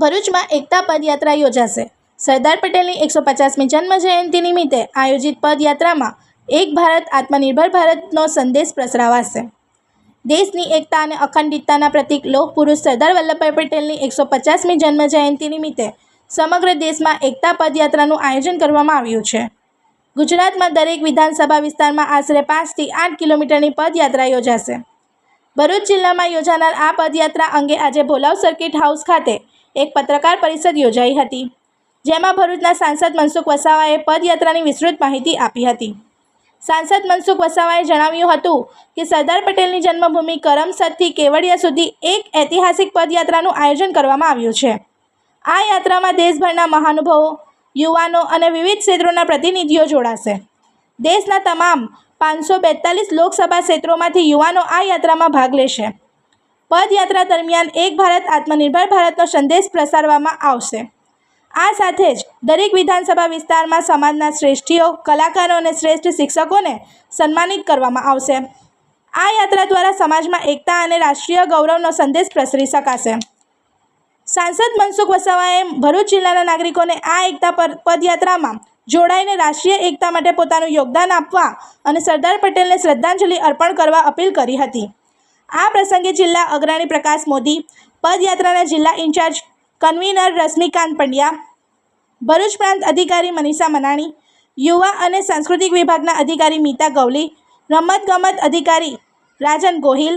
ભરૂચમાં એકતા પદયાત્રા યોજાશે. સરદાર પટેલની એકસો પચાસમી જન્મ જયંતિ નિમિત્તે આયોજિત પદયાત્રામાં એક ભારત, આત્મનિર્ભર ભારતનો સંદેશ પ્રસરાવાશે. દેશની એકતા અને અખંડિતતાના પ્રતિક લોહ પુરુષ સરદાર વલ્લભભાઈ પટેલની એકસો પચાસમી જન્મ જયંતિ નિમિત્તે સમગ્ર દેશમાં એકતા પદયાત્રાનું આયોજન કરવામાં આવ્યું છે. ગુજરાતમાં દરેક વિધાનસભા વિસ્તારમાં આશરે પાંચથી આઠ કિલોમીટરની પદયાત્રા યોજાશે. ભરૂચ જિલ્લામાં યોજાનાર આ પદયાત્રા અંગે આજે ભોલાવ સર્કિટ હાઉસ ખાતે એક પત્રકાર પરિષદ યોજાઈ હતી, જેમાં ભરૂચના સાંસદ મનસુખ વસાવાએ પદયાત્રાની વિસ્તૃત માહિતી આપી હતી. સાંસદ મનસુખ વસાવાએ જણાવ્યું હતું કે, સરદાર પટેલની જન્મભૂમિ કરમસદથી કેવડિયા સુધી એક ઐતિહાસિક પદયાત્રાનું આયોજન કરવામાં આવ્યું છે. આ યાત્રામાં દેશભરના મહાનુભાવો, યુવાનો અને વિવિધ ક્ષેત્રોના પ્રતિનિધિઓ જોડાશે. દેશના તમામ પાંચસો બેતાલીસ લોકસભા ક્ષેત્રોમાંથી યુવાનો આ યાત્રામાં ભાગ લેશે. પદયાત્રા દરમિયાન એક ભારત આત્મનિર્ભર ભારતનો સંદેશ પ્રસારવામાં આવશે. આ સાથે જ દરેક વિધાનસભા વિસ્તારમાં સમાજના શ્રેષ્ઠીઓ, કલાકારો અને શ્રેષ્ઠ શિક્ષકોને સન્માનિત કરવામાં આવશે. આ યાત્રા દ્વારા સમાજમાં એકતા અને રાષ્ટ્રીય ગૌરવનો સંદેશ પ્રસરી શકાશે. સાંસદ મનસુખ વસાવાએ ભરૂચ જિલ્લાના નાગરિકોને આ એકતા પર પદયાત્રામાં જોડાઈને રાષ્ટ્રીય એકતા માટે પોતાનું યોગદાન આપવા અને સરદાર પટેલને શ્રદ્ધાંજલિ અર્પણ કરવા અપીલ કરી હતી. આ પ્રસંગે જિલ્લા અગ્રણી પ્રકાશ મોદી, પદયાત્રાના જિલ્લા ઇન્ચાર્જ કન્વીનર રશ્મિકાંત પંડ્યા, ભરૂચ પ્રાંત અધિકારી મનીષા મનાણી, યુવા અને સાંસ્કૃતિક વિભાગના અધિકારી મીતા ગવલી રમતગમત અધિકારી રાજન ગોહિલ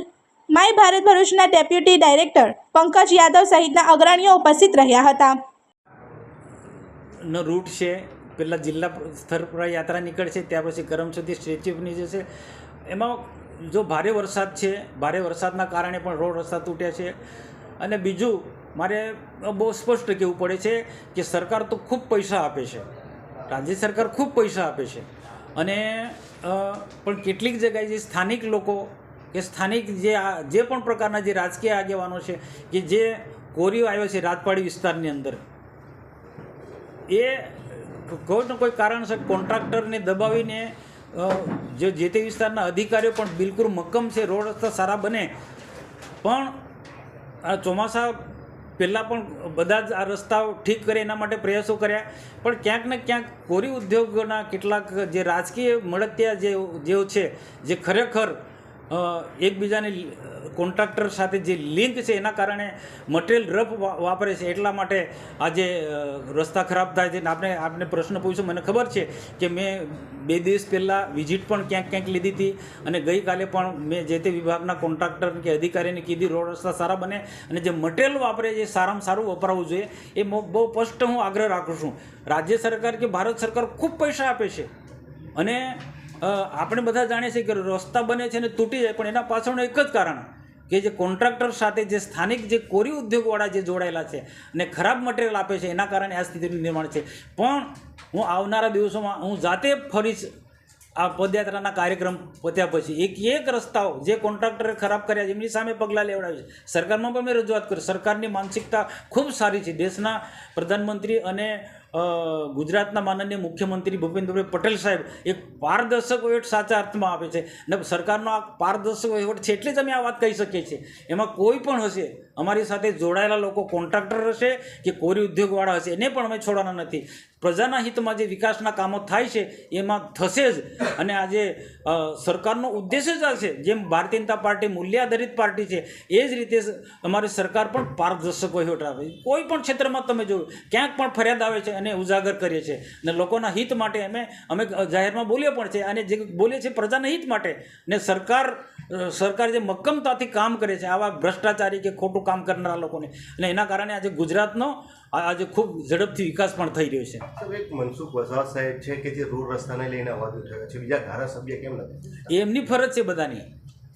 માય ભારત ભરૂચના ડેપ્યુટી ડાયરેક્ટર પંકજ યાદવ સહિતના અગ્રણીઓ ઉપસ્થિત રહ્યા હતા. રૂટ છે પહેલાં જિલ્લા સ્તર પર યાત્રા નીકળશે, ત્યાર પછી કરમ સ્ટેચ્યુ જશે એમાં જો ભારે વરસાદ છે, ભારે વરસાદના કારણે પણ રોડ રસ્તા તૂટ્યા છે. અને બીજું, મારે બહુ સ્પષ્ટ કહેવું પડે છે કે સરકાર તો ખૂબ પૈસા આપે છે. રાજ્ય સરકાર ખૂબ પૈસા આપે છે. અને પણ કેટલીક જગ્યાએ જે સ્થાનિક લોકો, કે સ્થાનિક જે આ, જે પણ પ્રકારના જે રાજકીય આગેવાનો છે, કે જે કોરીઓ આવ્યો છે રાજપાડી વિસ્તારની અંદર, એ કોઈ ને કોઈ કારણસર કોન્ટ્રાક્ટરને દબાવીને જે જે તે વિસ્તારના અધિકારીઓ પણ બિલકુલ મક્કમ છે, રોડ રસ્તા સારા બને. પણ આ ચોમાસા પહેલાં પણ બધા જ આ રસ્તાઓ ઠીક કરે એના માટે પ્રયાસો કર્યા. પણ ક્યાંક ને ક્યાંક કોરી ઉદ્યોગોના કેટલાક જે રાજકીય મળતિયા જે, જેઓ છે, જે ખરેખર એકબીજાની કોન્ટ્રાક્ટર સાથે જે લિંક છે એના કારણે મટીરિયલ રફ વાપરે છે. એટલા માટે આજે રસ્તા ખરાબ થાય છે. આપણે આપણે પ્રશ્ન પૂછ્યો. મને ખબર છે કે મેં બે દિવસ પહેલાં વિઝિટ પણ ક્યાંક ક્યાંક લીધી હતી. અને ગઈકાલે પણ મેં જે તે વિભાગના કોન્ટ્રાક્ટર કે અધિકારીને કીધી, રોડ રસ્તા સારા બને અને જે મટીરિયલ વાપરે છે સારામાં સારું વપરાવવું જોઈએ. એ બહુ સ્પષ્ટ હું આગ્રહ રાખું છું. રાજ્ય સરકાર કે ભારત સરકાર ખૂબ પૈસા આપે છે. અને આપણે બધા જાણીએ છીએ કે રસ્તા બને છે ને તૂટી જાય, પણ એના પાછળનું એક જ કારણ કે જે કોન્ટ્રાક્ટર સાથે જે સ્થાનિક જે કોરી ઉદ્યોગવાળા જે જોડાયેલા છે અને ખરાબ મટીરિયલ આપે છે, એના કારણે આ સ્થિતિનું નિર્માણ છે. પણ હું આવનારા દિવસોમાં, હું જાતે ફરીશ આ પદયાત્રાના કાર્યક્રમ પત્યા પછી એક એક રસ્તાઓ જે કોન્ટ્રાક્ટરે ખરાબ કર્યા છે, એમની સામે પગલાં લેવડાવ્યા છે. સરકારમાં પણ મેં રજૂઆત કરી. સરકારની માનસિકતા ખૂબ સારી છે. દેશના પ્રધાનમંત્રી અને ગુજરાતના માનનીય મુખ્યમંત્રી ભૂપેન્દ્રભાઈ પટેલ સાહેબ એક પારદર્શક વહીવટ સાચા અર્થમાં આપે છે. અને સરકારનો આ પારદર્શક વહીવટ છે એટલે જ અમે આ વાત કહી શકીએ છીએ. એમાં કોઈ પણ હશે, અમારી સાથે જોડાયેલા લોકો, કોન્ટ્રાક્ટર હશે કે કોરી ઉદ્યોગવાળા હશે, એને પણ અમે છોડવાના નથી. પ્રજાના હિતમાં જે વિકાસના કામો થાય છે, એમાં થશે જ. અને આજે સરકારનો ઉદ્દેશ જ આ છે. જેમ ભારતીય જનતા પાર્ટી મૂલ્ય આધારિત પાર્ટી છે, એ જ રીતે અમારી સરકાર પણ પારદર્શક વહીવટ આપે કોઈ પણ ક્ષેત્રમાં તમે જોયું, ક્યાંક પણ ફરિયાદ આવે છે અને ઉજાગર કરીએ છીએ. અને લોકોના હિત માટે અમે અમે જાહેરમાં બોલીએ પણ છે અને જે બોલીએ છીએ પ્રજાના હિત માટે ને સરકાર સરકાર જે મક્કમતાથી કામ કરે છે આવા ભ્રષ્ટાચારી કે ખોટું કામ કરનારા લોકોને. અને એના કારણે આજે ગુજરાતનો આજે ખૂબ ઝડપથી વિકાસ પણ થઈ રહ્યો છે. એક મનસુખ વસાવા સાહેબ છે કે જે રોડ રસ્તાને લઈને અવાજ ઉઠાવ્યો છે. બીજા ધારાસભ્ય કેમ નથી? એમની ફરજ છે બધાની.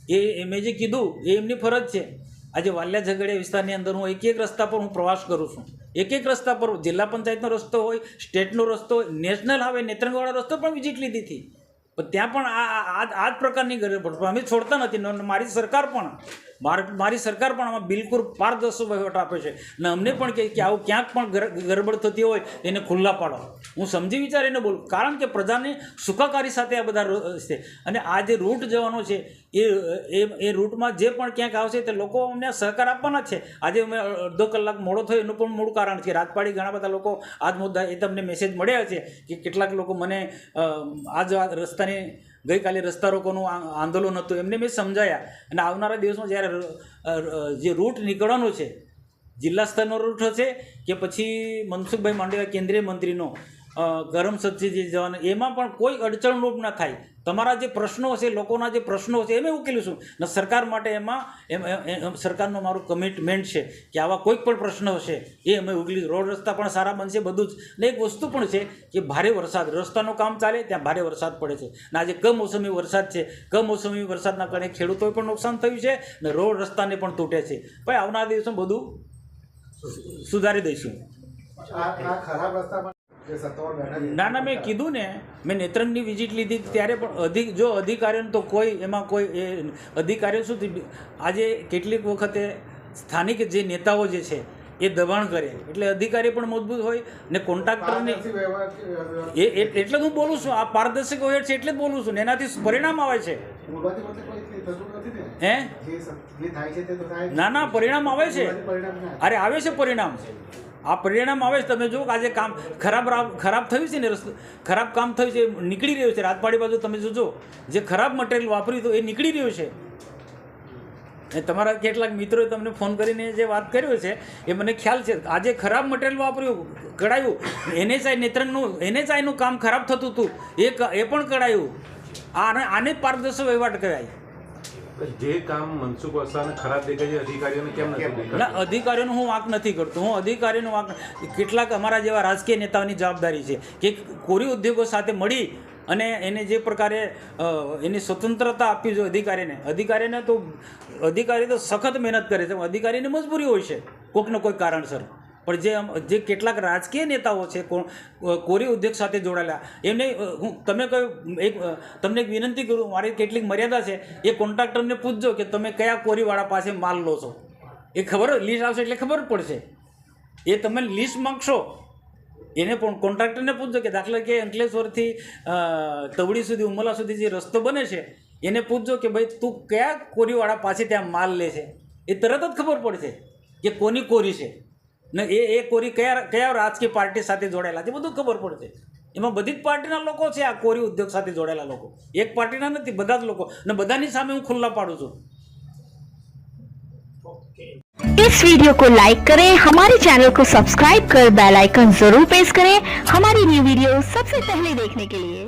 એ એ મેં જે કીધું એ એમની ફરજ છે. આજે વાલ્યા ઝઘડિયા વિસ્તારની અંદર હું એક એક રસ્તા પર હું પ્રવાસ કરું છું. એક એક રસ્તા પર જિલ્લા પંચાયતનો રસ્તો હોય, સ્ટેટનો રસ્તો હોય, નેશનલ હાઈવે, નેત્રંગવાળા રસ્તો પણ વિઝિટ લીધી હતી. પણ ત્યાં પણ આ આ જ પ્રકારની ગરીબ અમે છોડતા નથી મારી સરકાર પણ. માર સરકાર પણ આમાં બિલકુલ પારદર્શક વહીવટ આપે છે. અને અમને પણ કહે કે આવું ક્યાંક પણ ગરબડ થતી હોય, એને ખુલ્લા પાડો. હું સમજી વિચારીને બોલું, કારણ કે પ્રજાની સુખાકારી સાથે આ બધા છે. અને આ જે રૂટ જવાનો છે, એ એ રૂટમાં જે પણ ક્યાંક આવશે, તે લોકો અમને સહકાર આપવાના છે. આજે અમે અડધો કલાક મોડો થયો, એનું પણ મૂળ કારણ છે. રાજપાડી ઘણા બધા લોકો આજ મુદ્દા એ તમને મેસેજ મળ્યા છે કે કેટલાક લોકો મને આજ રસ્તાની ગઈકાલે રસ્તા રોકોનું આંદોલન હતું. એમને મેં સમજાયા. અને આવનારા દિવસમાં જ્યારે જે રૂટ નીકળવાનો છે, જિલ્લા સ્તરનો રૂટ હશે કે પછી મનસુખભાઈ માંડવિયા કેન્દ્રીય મંત્રીનો? ગરમ સબ્જી જવાનો, એમાં પણ કોઈ અડચણરૂપ ના થાય. તમારા જે પ્રશ્નો હશે લોકોના જે પ્રશ્નો હશે એમ ઉકેલીશું ને, સરકાર માટે એમાં, એમ સરકારનો મારું કમિટમેન્ટ છે કે આવા કોઈક પણ પ્રશ્ન હશે એ અમે ઉકેલી રોડ રસ્તા પણ સારા બનશે બધું જ. ને એક વસ્તુ પણ છે કે ભારે વરસાદ, રસ્તાનું કામ ચાલે ત્યાં ભારે વરસાદ પડે છે. ને આજે કમોસમી વરસાદ છે, કમોસમી વરસાદના કારણે ખેડૂતોએ પણ નુકસાન થયું છે, ને રોડ રસ્તાને પણ તૂટે છે. ભાઈ, આવનારા દિવસમાં બધું સુધારી દઈશું. ના ના મેં કીધું ને મેં નેત્રંગની વિઝિટ લીધી ત્યારે પણ અધિક જો અધિકારીઓને તો કોઈ એમાં કોઈ એ અધિકારીઓ શું? આજે કેટલીક વખતે સ્થાનિક જે નેતાઓ જે છે એ દબાણ કરે. એટલે અધિકારી પણ મજબૂત હોય ને કોન્ટ્રાક્ટરની એ એટલે હું બોલું છું આ પારદર્શક હોય છે એટલે જ બોલું છું ને એનાથી પરિણામ આવે છે. હે. ના ના પરિણામ આવે છે. અરે આવે છે પરિણામ. આ પરિણામ આવે છે. તમે કે આજે કામ ખરાબ ખરાબ થયું છે ને ખરાબ કામ થયું છે, નીકળી રહ્યું છે. રાજપાડી બાજુ તમે જોજો જે ખરાબ મટીરિયલ વાપર્યું હતું એ નીકળી રહ્યું છે. એ તમારા કેટલાક મિત્રોએ તમને ફોન કરીને જે વાત કર્યો છે, એ મને ખ્યાલ છે. આજે ખરાબ મટીરિયલ વાપર્યું, કઢાયું એનએચઆઈ નેત્રંગનું એનએચઆઈનું કામ ખરાબ થતું હતું, એ એ પણ કઢાયું. આને આને જ પારદર્શક વહીવટ કહેવાય જે કામ મનસુખ વસાવાને ખરાબ દેખાય છે અધિકારીઓને કેમ નથી ના અધિકારીઓનો હું વાંક નથી કરતો. હું અધિકારીનો વાંક કેટલાક અમારા જેવા રાજકીય નેતાઓની જવાબદારી છે કે કોરી ઉદ્યોગો સાથે મળી અને એને જે પ્રકારે એની સ્વતંત્રતા આપવી જોઈએ અધિકારીને. અધિકારીને તો અધિકારી તો સખત મહેનત કરે છે અધિકારીની મજબૂરી હોય છે કોઈકને કોઈ કારણસર. પણ જે જે કેટલાક રાજકીય નેતાઓ છે કોરી ઉદ્યોગ સાથે જોડાયેલા, એમને હું તમે કહ્યું એક તમને એક વિનંતી કરું, મારી કેટલીક મર્યાદા છે, એ કોન્ટ્રાક્ટરને પૂછજો કે તમે કયા કોરીવાળા પાસે માલ લો છો. એ ખબર, લિસ્ટ આવશે એટલે ખબર પડશે. એ તમે લિસ્ટ માંગશો, એને પણ કોન્ટ્રાક્ટરને પૂછજો કે દાખલા કે અંકલેશ્વરથી તવડી સુધી, ઉમલા સુધી જે રસ્તો બને છે, એને પૂછજો કે ભાઈ, તું કયા કોરીવાળા પાસે ત્યાં માલ લે છે. એ તરત જ ખબર પડશે કે કોની કોરી છે. ને એ એ કોરી કયા કયા રાજકીય પાર્ટી સાથે જોડાયેલા છે બધું ખબર પડશે એમાં બધી જ પાર્ટીના લોકો છે આ કોરી ઉદ્યોગ સાથે જોડાયેલા લોકો એક પાર્ટીના નથી બધા જ લોકો ને બધાની સામે હું ખુલ્લા પાડું છું इस वीडियो को लाइक करें हमारे चैनल को सब्सक्राइब कर बेल आइकन जरूर प्रेस करें हमारी न्यू वीडियो सबसे पहले देखने के लिए